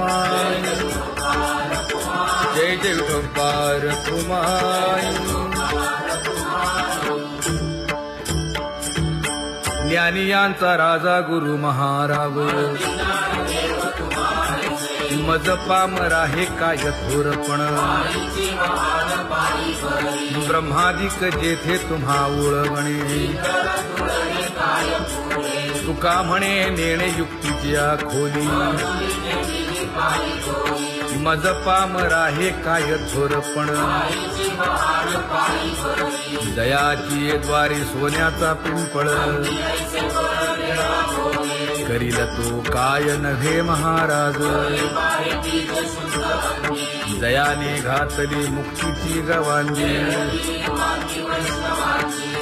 कुमार। जय जय कुमार ज्ञानी यांचा राजा गुरु महाराव मज पामरा हे काय थोरपण ब्रह्मादिक जेथे तुम्हा उळवणे। तुका म्हणे नेणे युक्तीच्या खोली मज पामरा हे काय थोरपण दयाची द्वारी सोन्याचा पिंपळ. करील तो काय नव्हे महाराज. दयाने घातली मुक्तीची गवांनी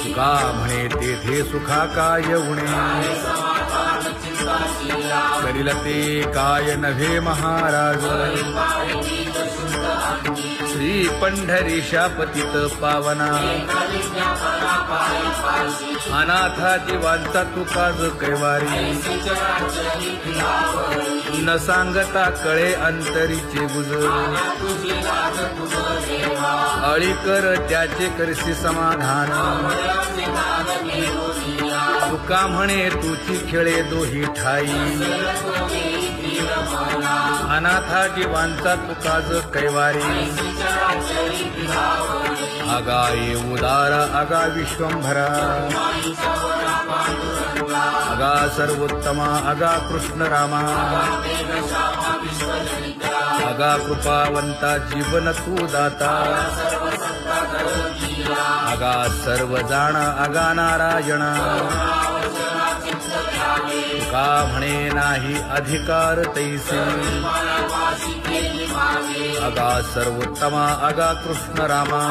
तुका म्हणे तेथे सुखा काय उणे. करील ते काय नव्हे महाराज श्री पंढरी पतित पावना अनाथा तुका तुकाज कैवारी न सांगता कळे अंतरीचे गुज अळी कर त्याचे करसी समाधान। तुका म्हणे तुझी खेळे दोही ठाई. अनाथा जीवांचा तुकाज कैवारी. आगा ये उदार आगा विश्वंभरा. आगा सर्वोत्तमा आगा कृष्ण रामा. आगा कृपावंता जीवन तू दाता. सर्व जाण आगा नारायणा का म्हणे नाही अधिकार तैसे? अगा सर्वोत्तमा अगा कृष्ण रामा।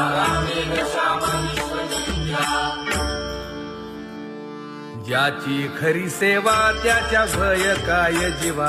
ज्याची खरी सेवा त्याच्या भय काय जीवा?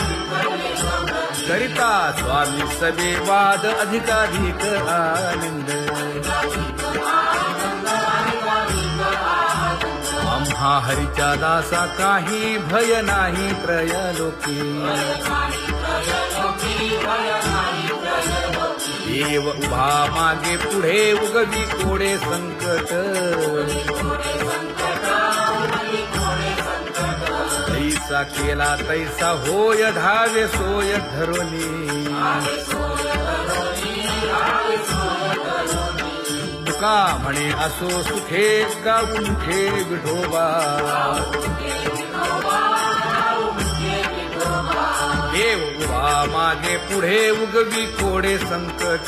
करिता स्वामी सवे वाद अधिकाधिक आनंद। आम्हा हरीच्या दासा काही भय नाही त्रयलोकी देव उभा मागे पुढे उगवी कोडे संकट। तैसा केला तैसा होय धावे सोय धरोनी तुका म्हणे असो सुखे गाऊन खे विठोबा. देव उभा मागे पुढे उगवी कोडे संकट.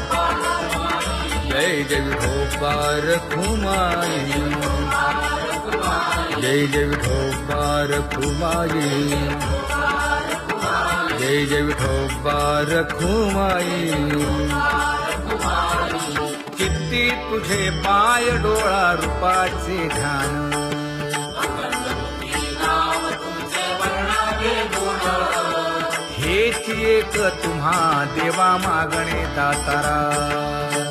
जय जय विठोबा रखुमाई जय जय विठोबा रखुमाई जय जय विठोबा रखुमाई चित्ती तुझे पाय डोळा रूपाचे ध्यान हेच एक तुम्हा देवा मागणे दातारा।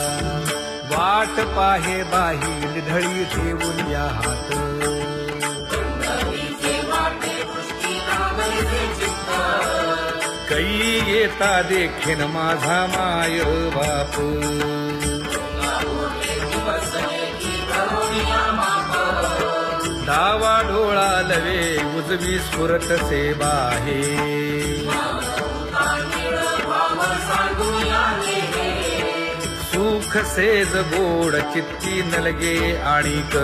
वाट पाहे बाही ढळी ठेवून या हात. कै येता देखील माझा माय बाप. डावा डोळा लवे उजवी स्फुरत से बाहे सुख सेज गोड चित्ती नलगे आणिक.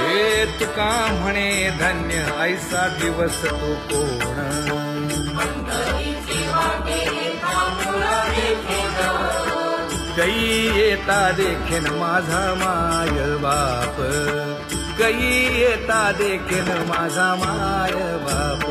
हे तुका म्हणे धन्य ऐसा दिवस तो कोण. गई येता देखेन माझा माय बाप. गई येता देखेन माझा माय बाप.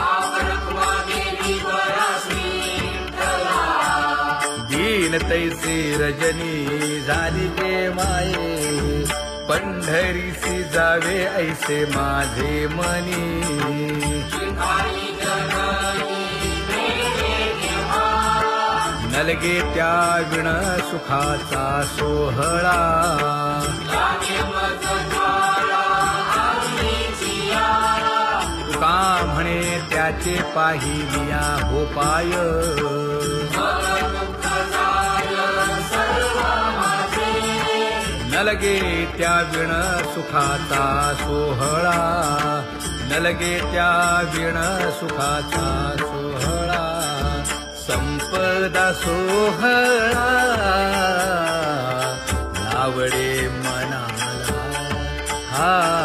येईन तैसी रजनी झाली ते माये पंढरीसी जावे ऐसे माझे मनी. नलगे त्या विण सुखाचा सोहळा. तुका म्हणे त्याचे पाहिलिया हो पाय नलगे त्या विण सुखाचा सोहळा. नलगे त्या विण सुखाचा सोहळा. संपदा सोहळा. आवडे मनाला. हा.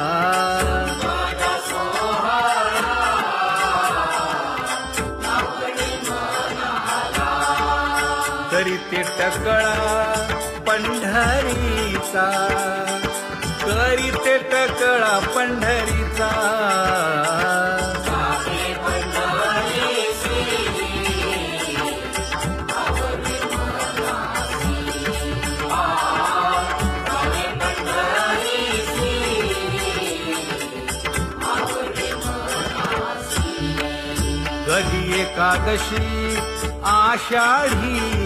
करीते टकळा. पंढरीचा करीते टकळा पंढरीचा. कधी एकादशी आषाढी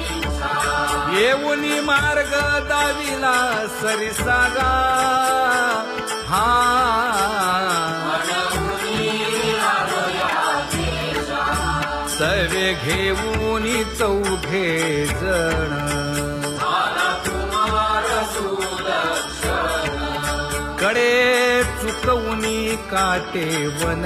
येऊनी मार्ग दाविला सरिसागा. हा. सवे घेऊन चौघे जण. कडे चुकवून काटे वन.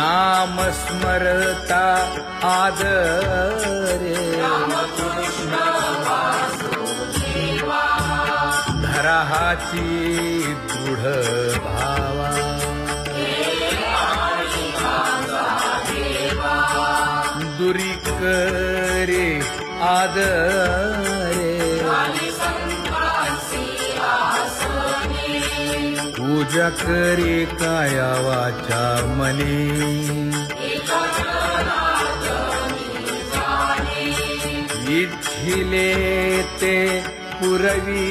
नाम स्मरता आदरे। धराहाची दृढ भावा। दुरी करे आदरे। पूजा करे काया वाचा मने इच्छिले ते पुरवी.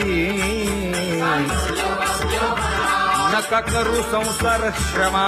नका करू संसार श्रमा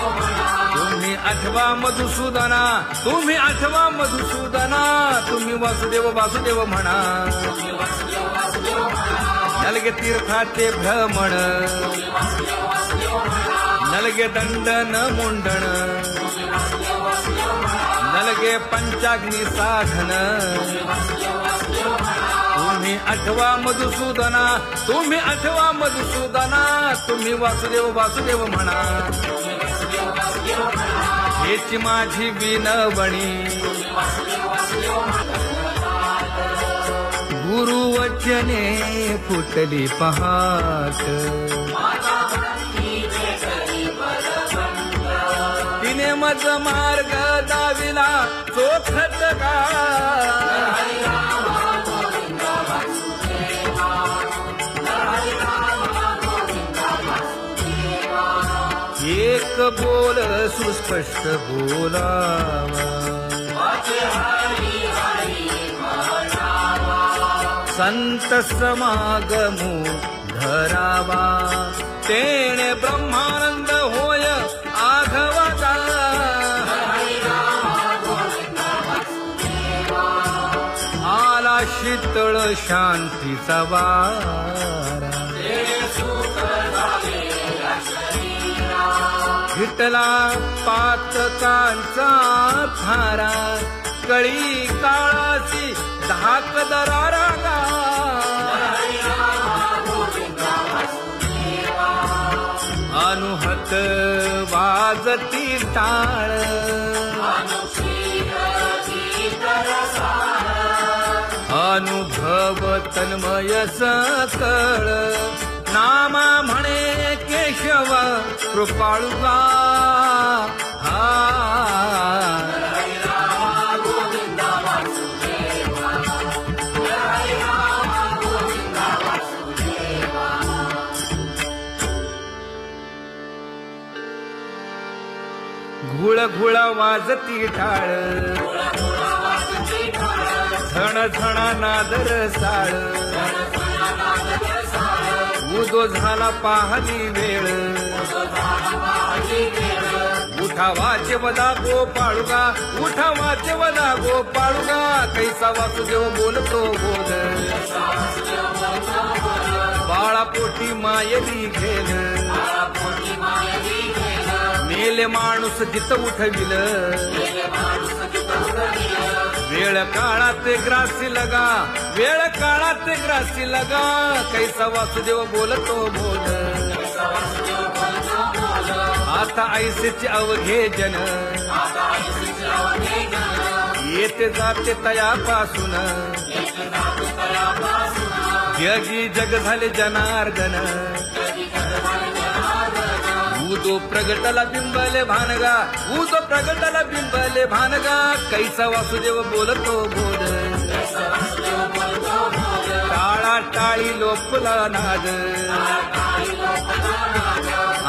तुम्ही आठवा मधुसूदना तुम्ही आठवा मधुसूदना तुम्ही वासुदेव वासुदेव म्हणा. नलगे तीर्थाचे भ्रमण नलगे दंडन मुंडण नलगे पंचाग्नी साधन. तुम्ही आठवा मधुसूदना तुम्ही आठवा मधुसूदना तुम्ही वासुदेव वासुदेव म्हणा. हेच माझी विनवणी. गुरुवचने फुटली पहाट. तिने मज मार्ग दाविला चोखत का? एक बोल सुस्पष्ट बोलावा. संत समागमू धरावा. तेणे ब्रह्मानंद होय आघवता. आला शीतळ शांतीचा वारा. विठला पातकांचा थारा कळी काळाची धाक दरारा अनुहत वाजती टाळ अनुभव तन्मय सकळ. नामा म्हणे केशव कृपाळुगा हा. घुळ घुळ वाजती टाळ झण झण नादर साळ. उदो झाला पाहणी वेळ. उठा वाचे वदा गो पाळुगा उठा वाचे वदा गो पाळुगा. कैसा वासुदेव बोलतो बोल बाळापोटी मायली घेल मेले माणूस जित उठविल. वेळ काळात ग्रासी लगा वेळ काळात ग्रासी लगा. कैसा वासुदेव बोलतो बोल. आता ऐसेचे अवघे जन येते जाते तयापासून. जगी जग झाले जनार्दन. ऊदो प्रगटला बिंबले भानगा ऊदो प्रगटला बिंबले भानगा कैसा वासुदेव बोलतो बोल टाळा टाळी लोपला नाद.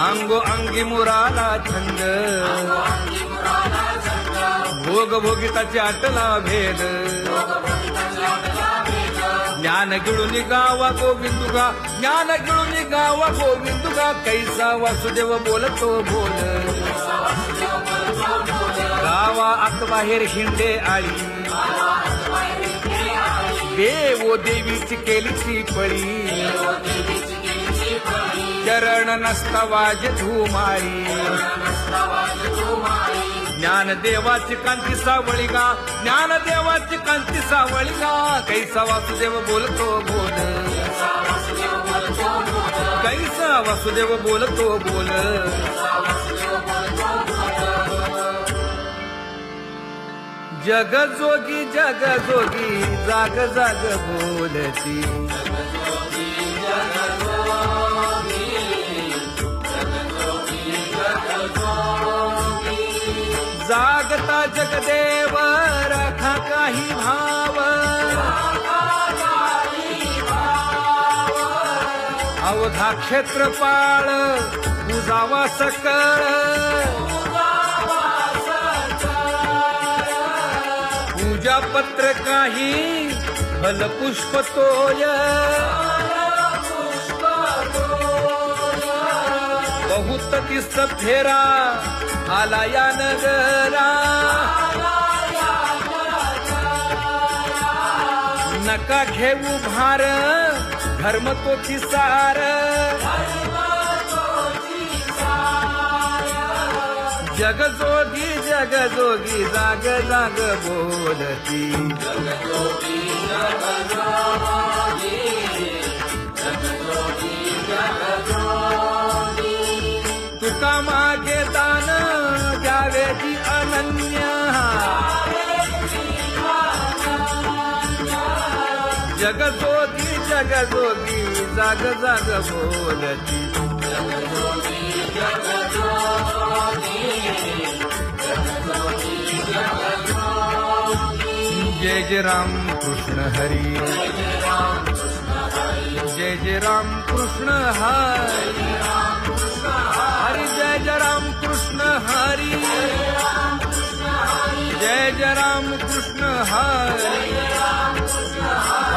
अंगो अंगी मुराला छंद. भोग भोगिताची आटला भेद. ज्ञान गिळून गावा गोविंदुगा. ज्ञान गिळून गावा गोविंदुगा. कैसा वासुदेव बोलतो बोल. गावा आतबाहेर हिंडे आळी. देवो देवीची केलीची पळी. चरण नसता वाज धुमाळी. ज्ञान देवाची कांती सावळी गा. ज्ञान देवाची कांती सावळगा कैसा वासुदेव बोलतो बोल. कैसा वासुदेव बोलतो बोल. जग जोगी जग जोगी जाग जाग बोलती. जागता जगदेव नाही भाव अवधा क्षेत्रपाळ उजावा सकळ. पूजा पत्र काही फलपुष्प तोय. बहुत तिस फेरा आला या नगरा. नका घेऊ भार धर्म तोची सार. जग जोगी जाग जाग बोलती. तुका मागे दान द्यावेची अनन्या. जगजोगी जगजोगी जाग जाग बोलती. जय जय राम कृष्ण हरी. जय जय राम कृष्ण हरी. हरी जय जय राम कृष्ण हरी. जय जय राम कृष्ण हरी.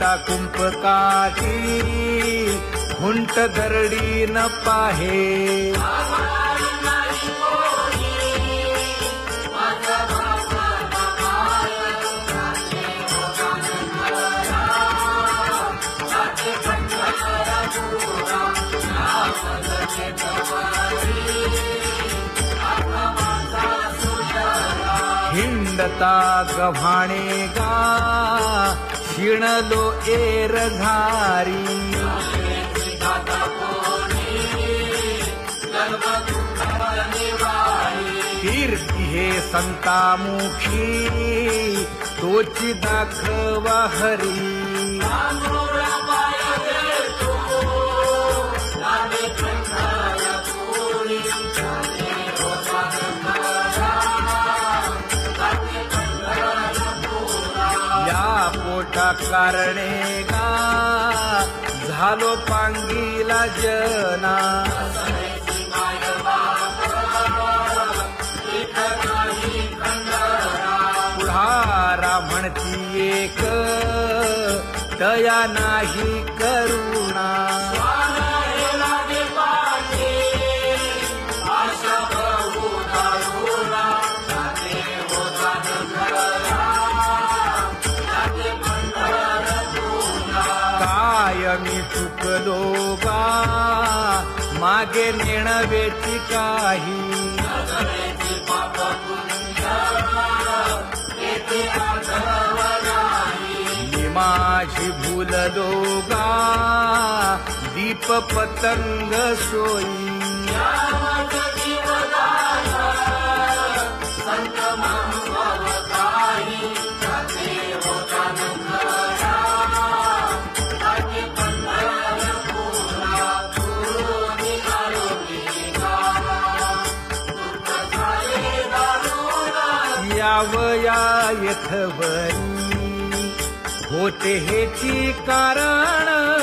खेटीता कुंपकाठी हुंट दरडी न पाहे. हिंडता गव्हाणे गा जिणलो एर झारी कीर्ती हे संतामुखी तोची दाखवा हरी. कारणे का? झालो पांगीला जना. पुढारा म्हणती एक तया नाही करुणा. सुख लोगा चुकलो मागे नेणवेची काही. मी माझी भूललो दीप पतंग सोयी यावया यथवरी. होते हेची कारण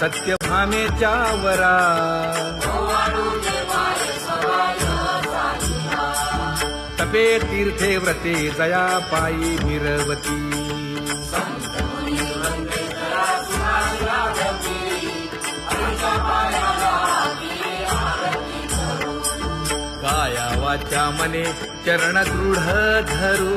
सत्यभामेच्या वरा तपे तीर्थे व्रते जया पायी मिरवती काया वाचा मने चरण दृढ धरू।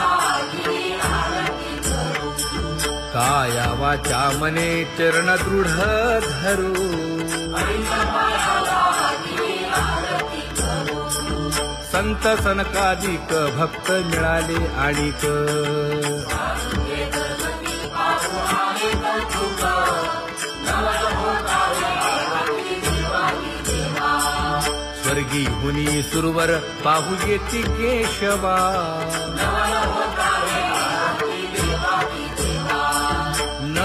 काया वाचा मने चरण दृढ धरू. संत सनकादिक भक्त मिळाले आणिक. स्वर्गी हुनी सुरवर पाहू येती केशवा.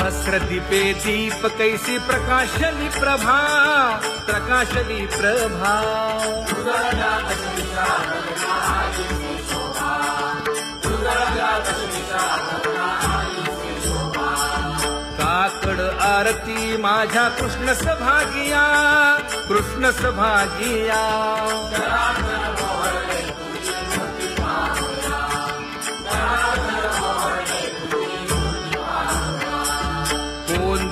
सहस्रदीपे दीप कैसी प्रकाशली प्रभा प्रकाशली प्रभा। काकड आरती माझ्या कृष्ण सभागिया कृष्ण सभागिया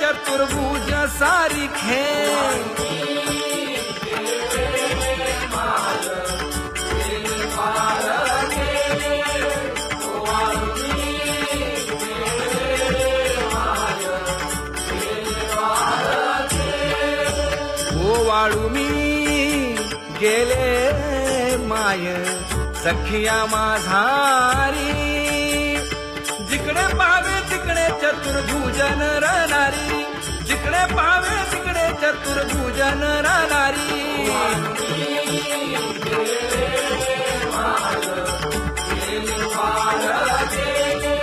चतुर्भुज सारिखे ओ वाळू मी गेले माय सखिया माझारी चतुर्भुजन राहणारी जिकडे पावे तिकडे चतुर्भुजन राहणारी